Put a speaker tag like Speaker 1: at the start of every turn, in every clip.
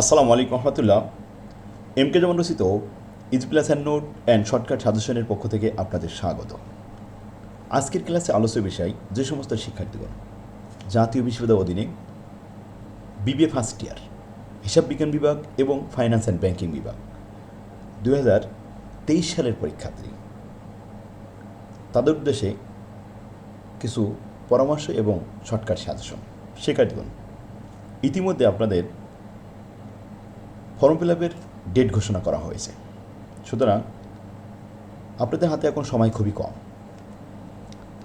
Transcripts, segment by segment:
Speaker 1: আসসালামু আলাইকুম রহমতুল্লাহ। M K যেমন রচিত is plus and note and shortcut সাজেশনের পক্ষ থেকে আপনাদের স্বাগত। আজকের ক্লাসে আলোচ্য বিষয়, যে সমস্ত শিক্ষার্থীগণ, জাতীয় বিশ্ববিদ্যালয় অধীনে বিবিএ ফার্স্ট ইয়ার হিসাব বিজ্ঞান বিভাগ এবং ফাইন্যান্স অ্যান্ড ব্যাংকিং বিভাগ দু তেইশ সালের পরীক্ষার্থী। তাদের উদ্দেশ্যে কিছু পরামর্শ এবং শর্টকাট সাজেশন শিক্ষার্থীগণ, ইতিমধ্যে আপনাদের ফর্ম ফিল আপের ডেট ঘোষণা করা হয়েছে। সুতরাং আপনাদের হাতে এখন সময় খুবই কম।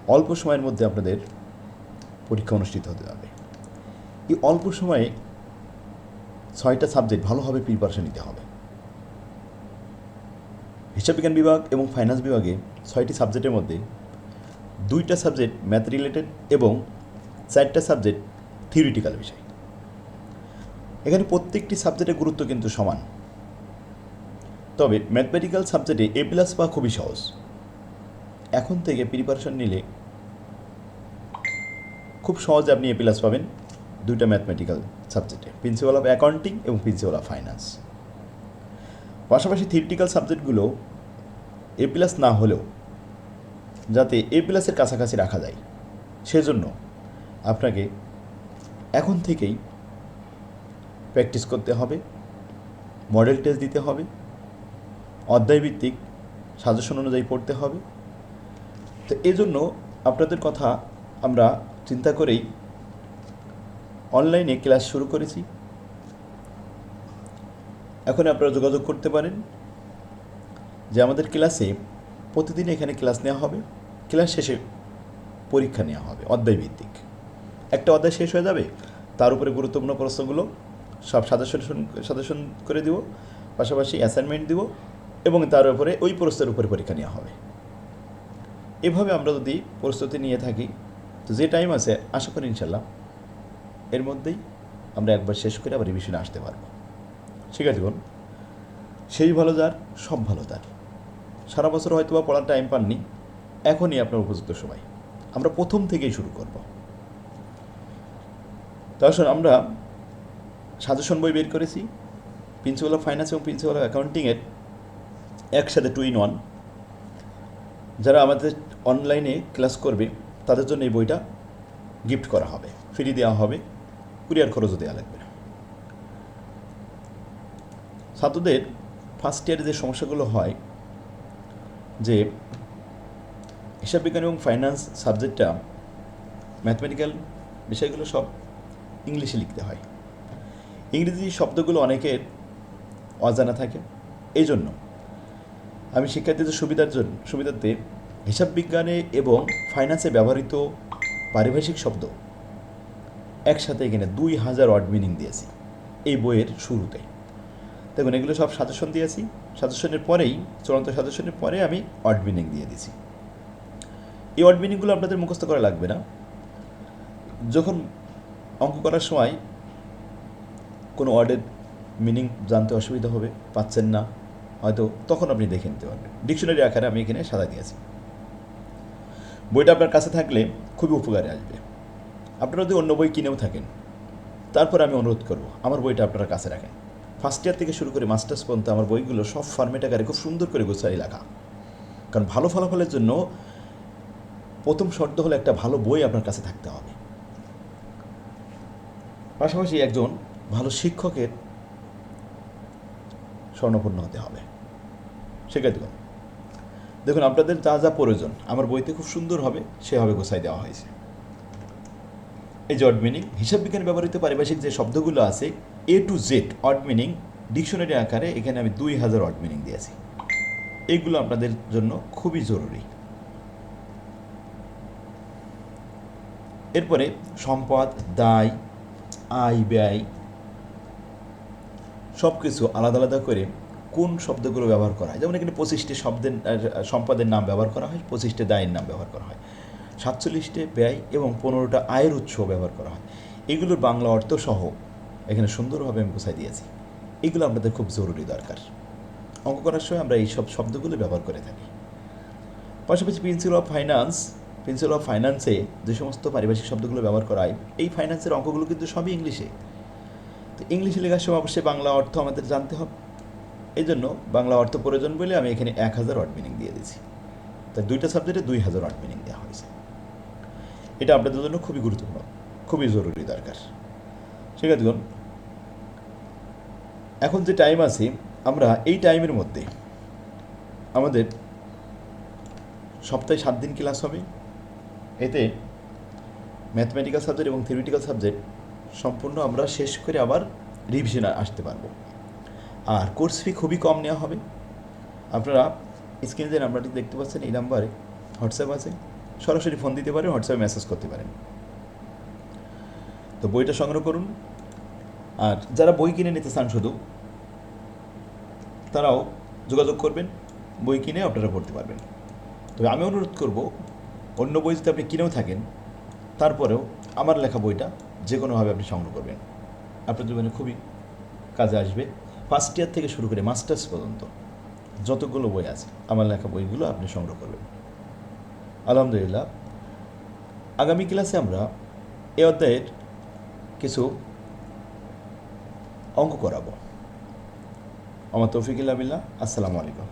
Speaker 1: অল্প সময়ের মধ্যে আপনাদের পরীক্ষা অনুষ্ঠিত হতে হবে এই অল্প সময়ে ছয়টা সাবজেক্ট ভালোভাবে প্রিপারেশন নিতে হবে। হিসাব বিজ্ঞান বিভাগ এবং ফাইন্যান্স বিভাগে ছয়টি সাবজেক্টের মধ্যে দুইটা সাবজেক্ট ম্যাথ রিলেটেড এবং চারটা সাবজেক্ট থিওরিটিক্যাল বিষয়। এখানে প্রত্যেকটি সাবজেক্টের গুরুত্ব কিন্তু সমান। তবে ম্যাথমেটিক্যাল সাবজেক্টে এ প্লাস পাওয়া খুবই সহজ। এখন থেকে প্রিপারেশন নিলে খুব সহজে আপনি এ প্লাস পাবেন দুইটা ম্যাথমেটিক্যাল সাবজেক্টে প্রিন্সিপাল অফ অ্যাকাউন্টিং এবং প্রিন্সিপাল অফ ফাইন্যান্স পাশাপাশি থিওরিটিক্যাল সাবজেক্টগুলো এ প্লাস না হলেও যাতে এ প্লাসের কাছাকাছি রাখা যায়, সেজন্য আপনাকে এখন থেকেই প্র্যাকটিস করতে হবে, মডেল টেস্ট দিতে হবে, অধ্যায়ভিত্তিক সাজেশন অনুযায়ী পড়তে হবে। তো এজন্য আপনাদের কথা আমরা চিন্তা করেই অনলাইনে ক্লাস শুরু করেছি। এখন আপনারা যোগাযোগ করতে পারেন যে আমাদের ক্লাসে প্রতিদিন এখানে ক্লাস নেওয়া হবে, ক্লাস শেষে পরীক্ষা নেওয়া হবে, অধ্যায়ভিত্তিক। একটা অধ্যায় শেষ হয়ে যাবে, তার উপরে গুরুত্বপূর্ণ প্রশ্নগুলো সব সাজেশন সাজেশন করে দিব, পাশাপাশি অ্যাসাইনমেন্ট দিব এবং তার উপরে ওই প্রশ্নের উপরে পরীক্ষা নেওয়া হবে। এভাবে আমরা যদি প্রস্তুতি নিয়ে থাকি, তো যে টাইম আছে, আশা করি ইনশাল্লাহ এর মধ্যেই আমরা একবার শেষ করে আবার রিভিশনে আসতে পারব। ঠিক আছে বোন? সেই ভালো যার, সব ভালো তার। সারা বছর হয়তো বা পড়ার টাইম পাননি, এখনই আপনার উপযুক্ত সময়। আমরা প্রথম থেকেই শুরু করব। তো আমরা সাজেশন বই বের করেছি প্রিন্সিপাল অফ ফাইন্যান্স এবং প্রিন্সিপাল অফ অ্যাকাউন্টিংয়ের একসাথে টু ইন ওয়ান যারা আমাদের অনলাইনে ক্লাস করবে, তাদের জন্য এই বইটা গিফট করা হবে ফ্রি দেওয়া হবে কুরিয়ার খরচও দেওয়া লাগবে। ছাত্রদের ফার্স্ট ইয়ারে যে সমস্যাগুলো হয়, যে হিসাব বিজ্ঞান এবং ফাইন্যান্স সাবজেক্টটা ম্যাথমেটিক্যাল বিষয়গুলো সব ইংলিশে লিখতে হয়। ইংরেজি শব্দগুলো অনেকের অজানা থাকে। এই জন্য আমি শিক্ষার্থীদের সুবিধার জন্য, সুবিধার্থে হিসাব বিজ্ঞানে এবং ফাইন্যান্সে ব্যবহৃত পারিভাষিক শব্দ একসাথে এখানে দুই হাজার ওয়ার্ড মিনিং দিয়েছি, এই বইয়ের শুরুতে। দেখুন, এগুলো সব সাজেশন দিয়েছি। সাজেশনের পরেই, চূড়ান্ত সাজেশনের পরে আমি ওয়ার্ড মিনিং দিয়ে দিয়েছি। এই ওয়ার্ড মিনিংগুলো আপনাদের মুখস্থ করা লাগবে না। যখন অঙ্ক করার সময় কোনো ওয়ার্ডের মিনিং জানতে অসুবিধা হবে, পাচ্ছেন না, হয়তো তখন আপনি দেখে নিতে পারবেন। ডিকশনারি আকারে আমি এখানে সাদা দিয়েছি। বইটা আপনার কাছে থাকলে খুবই উপকারে আসবে। আপনারা যদি অন্য বই কিনেও থাকেন, তারপর আমি অনুরোধ করব, আমার বইটা আপনারা কাছে রাখেন। ফার্স্ট ইয়ার থেকে শুরু করে মাস্টার্স পর্যন্ত আমার বইগুলো সব ফর্মেট আকারে খুব সুন্দর করে গোছাই লেখা কারণ ভালো ফলাফলের জন্য প্রথম শর্ত হলো একটা ভালো বই আপনার কাছে থাকতে হবে। পাশাপাশি একজন ভালো শিক্ষকের স্বর্ণপূর্ণ হতে হবে। শিক্ষার্থীগণ দেখুন, আপনাদের যা যা প্রয়োজন, আমার বইতে খুব সুন্দর হবে, সেভাবে গোছাই দেওয়া হয়েছে। এই যে অড মিনিং হিসাব বিজ্ঞানে ব্যবহৃত পারিভাষিক যে শব্দগুলো আছে A to Z word meaning dictionary আকারে এখানে আমি দুই হাজার অড মিনিং দিয়েছি। এইগুলো আপনাদের জন্য খুবই জরুরি। এরপরে, সম্পদ, দায়, আয়, ব্যয় সব কিছু আলাদা আলাদা করে কোন শব্দগুলো ব্যবহার করা হয়? যেমন এখানে পঁচিশটি শব্দের সম্পদের নাম ব্যবহার করা হয়, পঁচিশটি দায়ের নাম ব্যবহার করা হয়, সাতচল্লিশটি ব্যয় এবং পনেরোটা আয়ের উৎস ব্যবহার করা হয়। এগুলোর বাংলা অর্থ সহ এখানে সুন্দরভাবে আমি গোছাই দিয়েছি। এগুলো আপনাদের খুব জরুরি দরকার। অঙ্ক করার সময় আমরা এই সব শব্দগুলো ব্যবহার করে থাকি। পাশাপাশি principle of finance principle of ফাইন্যান্সে যে সমস্ত পারিভাষিক শব্দগুলো ব্যবহার করা হয়, এই ফাইন্যান্সের অঙ্কগুলো কিন্তু সবই ইংলিশে তো ইংলিশে লেখার সময় অবশ্যই বাংলা অর্থ আমাদের জানতে হবে। এই জন্য বাংলা অর্থ প্রয়োজন বলে আমি এখানে এক হাজার ওয়ার্ড মিনিং দিয়ে দিয়েছি। তাই দুইটা সাবজেক্টে দুই হাজার ওয়ার্ড মিনিং দেওয়া হয়েছে। এটা আপনাদের জন্য খুবই গুরুত্বপূর্ণ, খুবই জরুরি দরকার। ঠিক আছে এখন যে টাইম আছে, আমরা এই টাইমের মধ্যে আমাদের সপ্তাহে সাত দিন ক্লাস হবে। এতে ম্যাথমেটিক্যাল সাবজেক্ট এবং থিওরিটিক্যাল সাবজেক্ট সম্পূর্ণ আমরা শেষ করে আবার রিভিশনে আসতে পারব। আর কোর্স ফি খুবই কম নেওয়া হবে। আপনারা স্ক্রিনে যে নাম্বারটি দেখতে পাচ্ছেন, এই নাম্বারে হোয়াটসঅ্যাপ আছে। সরাসরি ফোন দিতে পারেন হোয়াটসঅ্যাপে মেসেজ করতে পারেন। তো বইটা সংগ্রহ করুন। আর যারা বই কিনে নিতে চান শুধু, তারাও যোগাযোগ করবেন, বই কিনে আপনারা পড়তে পারবেন। তবে আমি অনুরোধ করব, অন্য বই যদি আপনি কিনেও থাকেন, তারপরেও আমার লেখা বইটা যে কোনোভাবে আপনি সংগ্রহ করবেন। আপনার জীবনে খুবই কাজে আসবে। ফার্স্ট ইয়ার থেকে শুরু করে মাস্টার্স পর্যন্ত যতগুলো বই আছে, আমার লেখা বইগুলো আপনি সংগ্রহ করবেন। আলহামদুলিল্লাহ, আগামী ক্লাসে আমরা এ অধ্যায়ের কিছু অঙ্ক করাবো। আমার তৌফিকুল্লাহ আসসালামু আলাইকুম।